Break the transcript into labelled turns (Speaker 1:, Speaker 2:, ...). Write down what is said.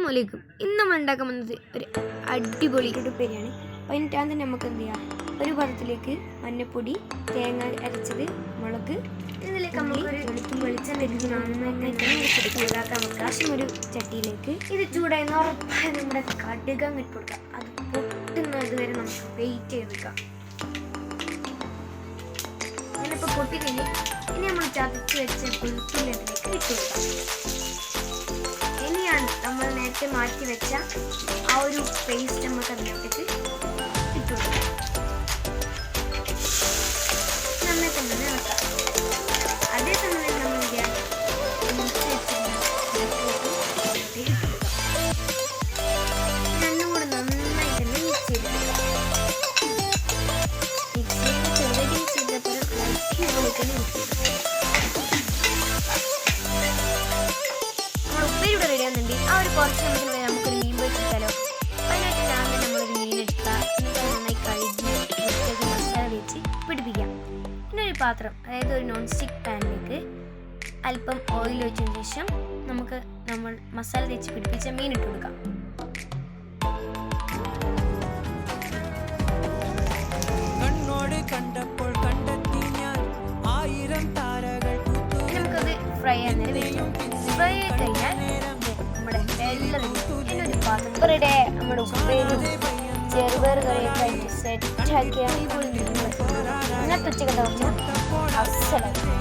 Speaker 1: അസ്സലാമലൈക്കും ഇന്ന് നമ്മൾ ഉണ്ടാക്കാൻ വന്നത് ഒരു അടിപൊളി ഉടുപ്പേരിയാണ് അപ്പോൾ അതിന് തന്നെ നമുക്ക് എന്ത് ചെയ്യാം? ഒരു പാത്രത്തിലേക്ക് മഞ്ഞപ്പൊടി തേങ്ങ അരച്ചത് മുളക് ഇതിലേക്ക് നമുക്കൊരു വെളിച്ചം ശേഷം ഒരു ചട്ടിയിലേക്ക്. ഇത് ചൂടായി ഉറപ്പായി നമ്മുടെ കടുകം ഇട്ട് കൊടുക്കാം അത് പൊട്ടുന്നത് വരെ നമുക്ക് വെയിറ്റ് ചെയ്ത് വെക്കാം. ഞാനിപ്പോൾ പൊട്ടിക്കഴിഞ്ഞ് ഇനി നമ്മൾ ചതച്ച് വെച്ച വെളുത്തുള്ളിലേക്ക് ഇട്ട് കൊടുക്കാം. നേരത്തെ മാറ്റി വെച്ച ആ ഒരു പേസ്റ്റ് നമുക്ക് അതിനകത്തേക്ക് ഇട്ടു കൊടുക്കാം നന്നായി തന്നെ ഇളക്കാം. കുറച്ച് നമുക്ക് നമുക്കൊരു മീൻ പൊരിച്ചാലോ? അതിനായിട്ട് രാവിലെ നമ്മളൊരു മീൻ എടുക്കുക എന്നിട്ട് നന്നായി കഴുകി വൃത്തിയാക്കി മസാല വെച്ച് പിടിപ്പിക്കാം. പിന്നെ ഒരു പാത്രം അതായത് ഒരു നോൺ സ്റ്റിക്ക് പാനിലേക്ക് അല്പം ഓയിൽ ഒഴിച്ചതിന് ശേഷം നമുക്ക് നമ്മൾ മസാല തേച്ച് പിടിപ്പിച്ച മീൻ ഇട്ട് കൊടുക്കാം.
Speaker 2: കണ്ടപ്പോൾ കണ്ടെത്തി ഞാൻ ആയിരം താരകൾ
Speaker 1: ഇനി നമുക്കത് ഫ്രൈ ആകുന്നതിന് ഫ്രൈ ആയി കഴിഞ്ഞാൽ ഒരു നമ്മുടെ ഉപ്പേരും ചെറുപയർ കറിയൊക്കെ സെറ്റ് ആക്കിയ ഇന്നത്തെ ഉച്ചക്കത്തെ അസലായി.